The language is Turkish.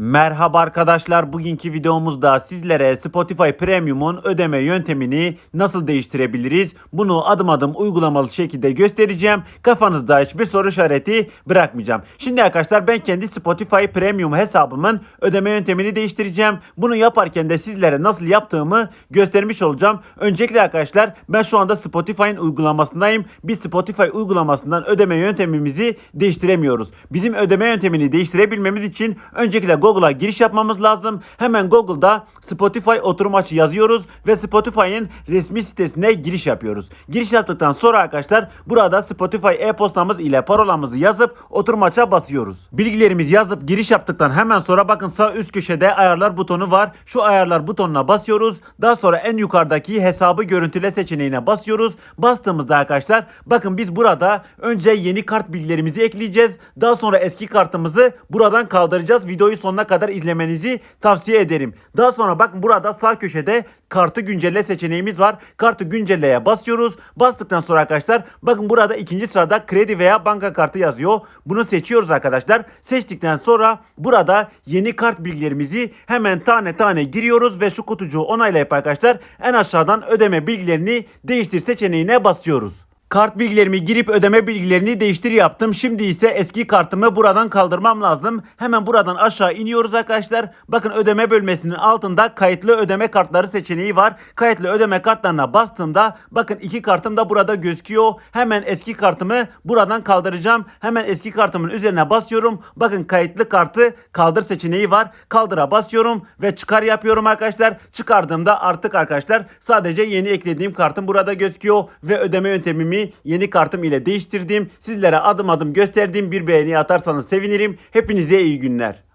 Merhaba arkadaşlar. Bugünkü videomuzda sizlere Spotify Premium'un ödeme yöntemini nasıl değiştirebiliriz? Bunu adım adım uygulamalı şekilde göstereceğim. Kafanızda hiçbir soru işareti bırakmayacağım. Şimdi arkadaşlar ben kendi Spotify Premium hesabımın ödeme yöntemini değiştireceğim. Bunu yaparken de sizlere nasıl yaptığımı göstermiş olacağım. Öncelikle arkadaşlar ben şu anda Spotify'ın uygulamasındayım. Biz Spotify uygulamasından ödeme yöntemimizi değiştiremiyoruz. Bizim ödeme yöntemini değiştirebilmemiz için öncelikle Google'a giriş yapmamız lazım. Hemen Google'da Spotify oturum açı yazıyoruz ve Spotify'ın resmi sitesine giriş yapıyoruz. Giriş yaptıktan sonra arkadaşlar burada Spotify e-postamız ile parolamızı yazıp oturum açığa basıyoruz. Bilgilerimizi yazıp giriş yaptıktan hemen sonra bakın sağ üst köşede ayarlar butonu var. Şu ayarlar butonuna basıyoruz. Daha sonra en yukarıdaki hesabı görüntüle seçeneğine basıyoruz. Bastığımızda arkadaşlar bakın biz burada önce yeni kart bilgilerimizi ekleyeceğiz. Daha sonra eski kartımızı buradan kaldıracağız. Videoyu sonuna kadar izlemenizi tavsiye ederim. Daha sonra bakın burada sağ köşede kartı güncelle seçeneğimiz var. Kartı güncelleye basıyoruz. Bastıktan sonra arkadaşlar bakın burada ikinci sırada kredi veya banka kartı yazıyor. Bunu seçiyoruz arkadaşlar. Seçtikten sonra burada yeni kart bilgilerimizi hemen tane tane giriyoruz ve şu kutucuğu onaylayıp arkadaşlar en aşağıdan ödeme bilgilerini değiştir seçeneğine basıyoruz. Kart bilgilerimi girip ödeme bilgilerini değiştir yaptım. Şimdi ise eski kartımı buradan kaldırmam lazım. Hemen buradan aşağı iniyoruz arkadaşlar. Bakın ödeme bölmesinin altında kayıtlı ödeme kartları seçeneği var. Kayıtlı ödeme kartlarına bastığımda bakın iki kartım da burada gözüküyor. Hemen eski kartımı buradan kaldıracağım. Hemen eski kartımın üzerine basıyorum. Bakın kayıtlı kartı kaldır seçeneği var. Kaldıra basıyorum ve çıkar yapıyorum arkadaşlar. Çıkardığımda artık arkadaşlar sadece yeni eklediğim kartım burada gözüküyor ve ödeme yöntemimi yeni kartım ile değiştirdim. Sizlere adım adım gösterdiğim bir beğeni atarsanız sevinirim. Hepinize iyi günler.